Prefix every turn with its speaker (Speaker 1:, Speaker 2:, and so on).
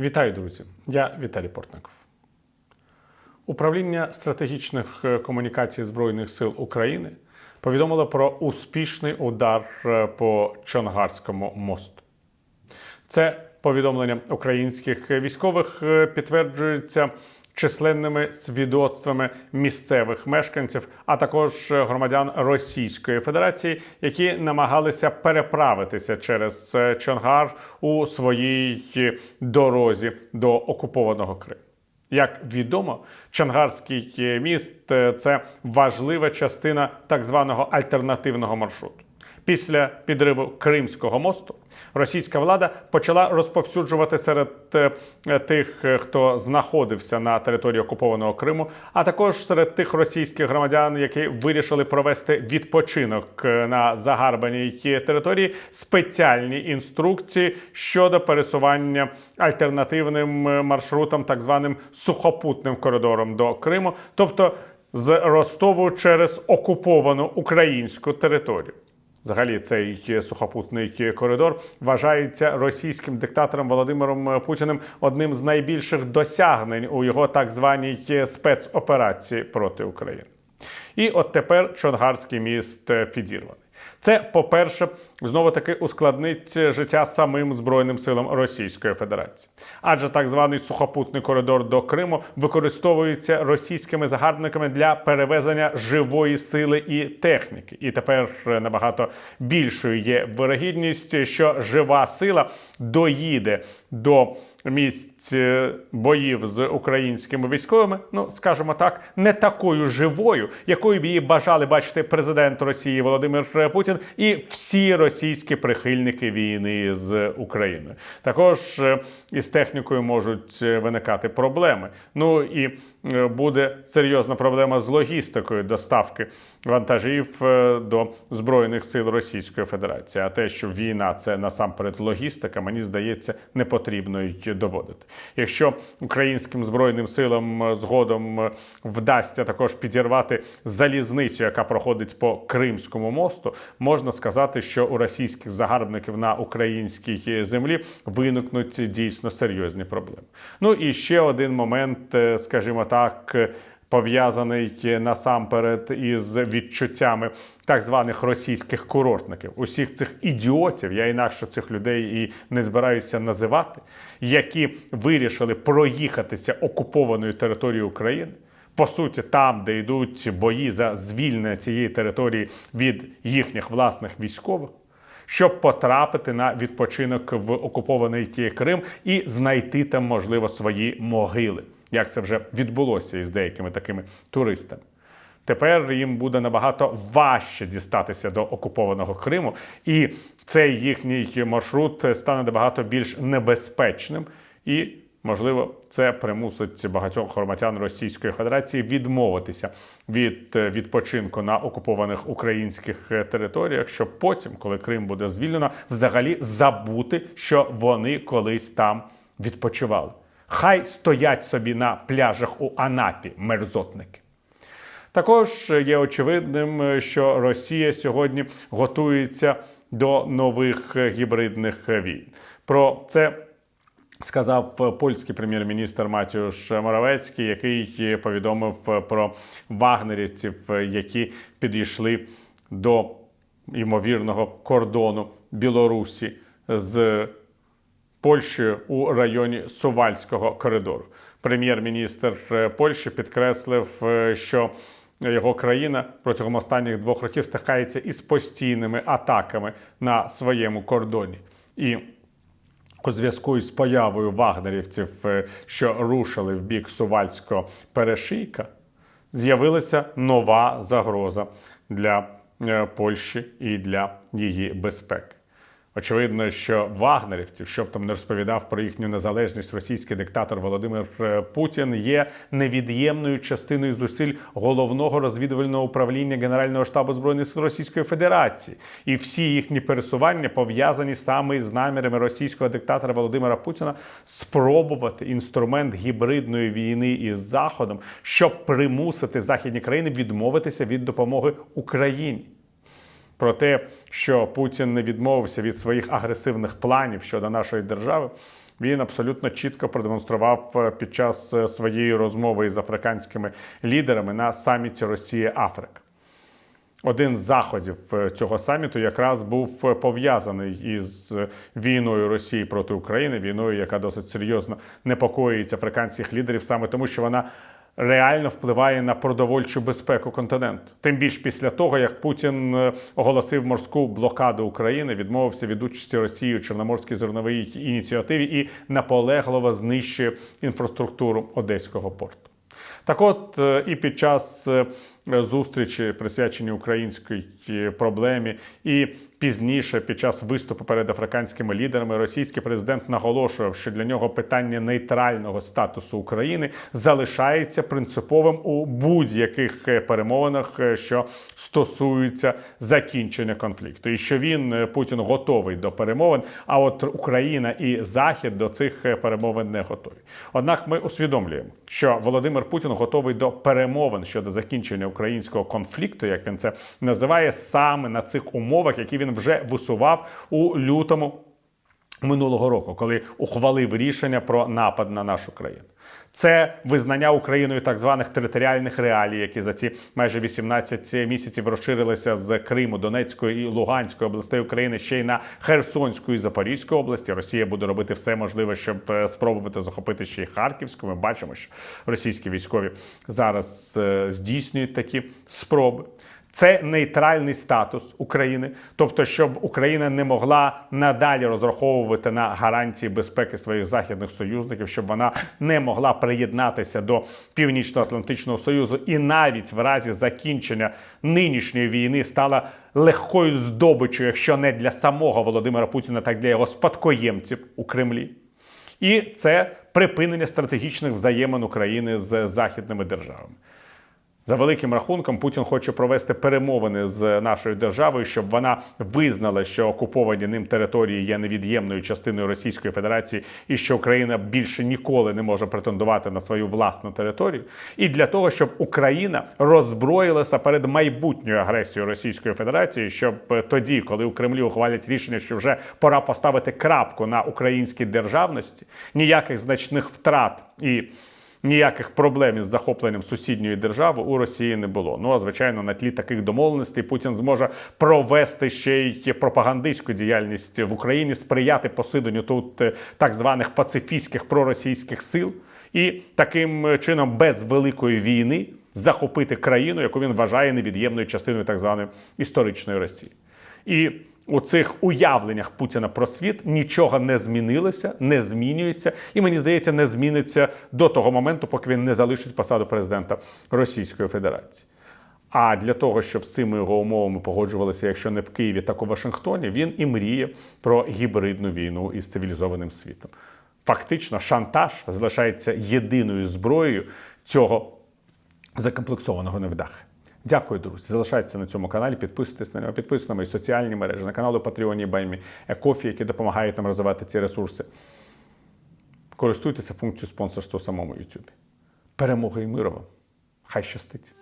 Speaker 1: Вітаю, друзі! Я Віталій Портников. Управління стратегічних е, комунікацій Збройних сил України повідомило про успішний удар е, по Чонгарському мосту. Це повідомлення українських військових е, підтверджується численними свідоцтвами місцевих мешканців, а також е, громадян Російської Федерації, які намагалися переправитися через е, Чонгар у своїй дорозі до окупованого Криму. Як відомо, Чангарський е, міст це важлива частина так званого альтернативного маршруту. Після підриву Кримського мосту російська влада почала розповсюджувати серед е, тих, е, хто знаходився на території окупованого Криму, а також серед тих російських громадян, які вирішили провести відпочинок е, на загарбаній території, спеціальні інструкції щодо пересування альтернативним маршрутом, так званим сухопутним коридором до Криму, тобто з Ростову через окуповану українську територію. Взагалі, цей сухопутний коридор вважається російським диктатором Володимиром Путіним одним з найбільших досягнень у його так званій спецоперації проти України. І от тепер Чонгарський міст е, підірваний. Це, по-перше, знову таки ускладнить життя самим Збройним силам Російської Федерації. Адже так званий сухопутний коридор до Криму використовується російськими загарбниками для перевезення живої сили і техніки. І тепер набагато більшою є вирогідність, що жива сила доїде до місць е, боїв з українськими військовими, ну скажімо так, не такою живою, якою б її бажали бачити президент Росії Володимир Путін і всі російські прихильники війни з Україною. Також е, із технікою можуть е, виникати проблеми. Ну і е, буде серйозна проблема з логістикою доставки вантажів е, до збройних сил Російської Федерації. А те, що війна це насамперед логістика, мені здається, не потрібно й доводити. Якщо українським збройним силам е, згодом е, вдасться також підірвати залізницю, яка проходить по Кримському мосту, можна сказати, що у російських загарбників на українській землі виникнуть дійсно серйозні проблеми. Ну і ще один момент, скажімо так. Пов'язаний насамперед із відчуттями так званих російських курортників, усіх цих ідіотів, я інакше цих людей і не збираюся називати, які вирішили проїхатися окупованою територією України. По суті, там, де йдуть бої за звільнення цієї території від їхніх власних військових, щоб потрапити на відпочинок в окупований Крим і знайти там, можливо, свої могили, як це вже відбулося із деякими такими туристами. Тепер їм буде набагато важче дістатися до окупованого Криму, і цей їхній маршрут стане набагато більш небезпечним і. Можливо, це примусить багатьох громадян Російської Федерації відмовитися від е, відпочинку на окупованих українських е, територіях, щоб потім, коли Крим буде звільнено, взагалі забути, що вони колись там відпочивали. Хай стоять собі на пляжах у Анапі мерзотники. Також є очевидним, що Росія сьогодні готується до нових гібридних війн. Про це сказав польський прем'єр-міністр Матіуш Моравецький, який повідомив про вагнерівців, які підійшли до ймовірного кордону Білорусі з Польщею у районі Сувальського коридору. Прем'єр-міністр е, Польщі підкреслив, е, що його країна протягом останніх двох років стикається із постійними атаками на своєму кордоні. І у зв'язку із появою вагнерівців, е, що рушили в бік Сувальського перешийка, з'явилася нова загроза для Польщі і для її безпеки. Очевидно, що вагнерівців, щоб там не розповідав про їхню незалежність російський диктатор Володимир е, Путін, є невід'ємною частиною зусиль головного розвідувального управління Генерального штабу збройних сил Російської Федерації, і всі їхні пересування пов'язані саме з намірами російського диктатора Володимира Путіна спробувати інструмент гібридної війни із Заходом, щоб примусити західні країни відмовитися від допомоги Україні. Про те, що Путін не відмовився від своїх агресивних планів щодо нашої держави, він абсолютно чітко продемонстрував е, під час е, своєї розмови із африканськими лідерами на саміті Росія-Африка. Один з заходів е, цього саміту якраз був пов'язаний із війною Росії проти України, війною, яка досить серйозно непокоїть африканських лідерів, саме тому, що вона реально впливає на продовольчу безпеку континенту. Тим більш після того, як Путін е, оголосив морську блокаду України, відмовився від участі Росії у Чорноморській зерновій ініціативі і наполегливо знищує інфраструктуру Одеського порту. Так от е, і під час е, зустрічі, присвячені українській проблемі, і пізніше, під час виступу перед африканськими лідерами, російський президент наголошував, що для нього питання нейтрального статусу України залишається принциповим у будь-яких е, перемовинах, е, що стосуються закінчення конфлікту, і що він е, Путін готовий до перемовин. А от Україна і Захід до цих перемовин не готові. Однак ми усвідомлюємо, що Володимир Путін готовий до перемовин щодо закінчення українського конфлікту, як він це називає, саме на цих умовах, які він вже висував у лютому минулого року, коли ухвалив рішення про напад на нашу країну. Це визнання Україною так званих територіальних реалій, які за ці майже 18 місяців розширилися з Криму, Донецької і Луганської областей України ще й на Херсонську і Запорізьку області. Росія буде робити все можливе, щоб е, спробувати захопити ще й Харківську. Ми бачимо, що російські військові зараз е, здійснюють такі спроби. Це нейтральний статус України, тобто, щоб Україна не могла надалі розраховувати на гарантії безпеки своїх західних союзників, щоб вона не могла приєднатися до Північно-Атлантичного Союзу, і навіть в разі закінчення нинішньої війни стала легкою здобиччю, якщо не для самого Володимира Путіна, так для його спадкоємців у Кремлі. І це припинення стратегічних взаємин України з західними державами. За великим рахунком, Путін хоче провести перемовини з нашою державою, щоб вона визнала, що окуповані ним території є невід'ємною частиною Російської Федерації, і що Україна більше ніколи не може претендувати на свою власну територію. І для того, щоб Україна роззброїлася перед майбутньою агресією Російської Федерації, щоб е, тоді, коли у Кремлі ухвалять рішення, що вже пора поставити крапку на українській державності, ніяких значних втрат і ніяких проблем із захопленням сусідньої держави у Росії не було. Ну а звичайно, на тлі таких домовленостей Путін зможе провести ще й пропагандистську діяльність в Україні, сприяти посиленню тут е, так званих пацифістських проросійських сил, і таким е, чином без великої війни захопити країну, яку він вважає невід'ємною частиною так званої історичної Росії. І у цих уявленнях Путіна про світ нічого не змінилося, не змінюється, і мені здається, не зміниться до того моменту, поки він не залишить посаду президента Російської Федерації. А для того, щоб з цими його умовами погоджувалися, якщо не в Києві, так у Вашингтоні, він і мріє про гібридну війну із цивілізованим світом. Фактично, шантаж залишається єдиною зброєю цього закомплексованого невдаха. Дякую, друзі. Залишайтеся на цьому каналі, підписуйтесь на нього, підписуйтесь на мої соціальні мережі, на канал Patreon, Баймі, Екофі, які допомагають нам розвивати ці ресурси. Користуйтеся функцією спонсорства самому YouTube. Перемоги і миру вам! Хай щастить!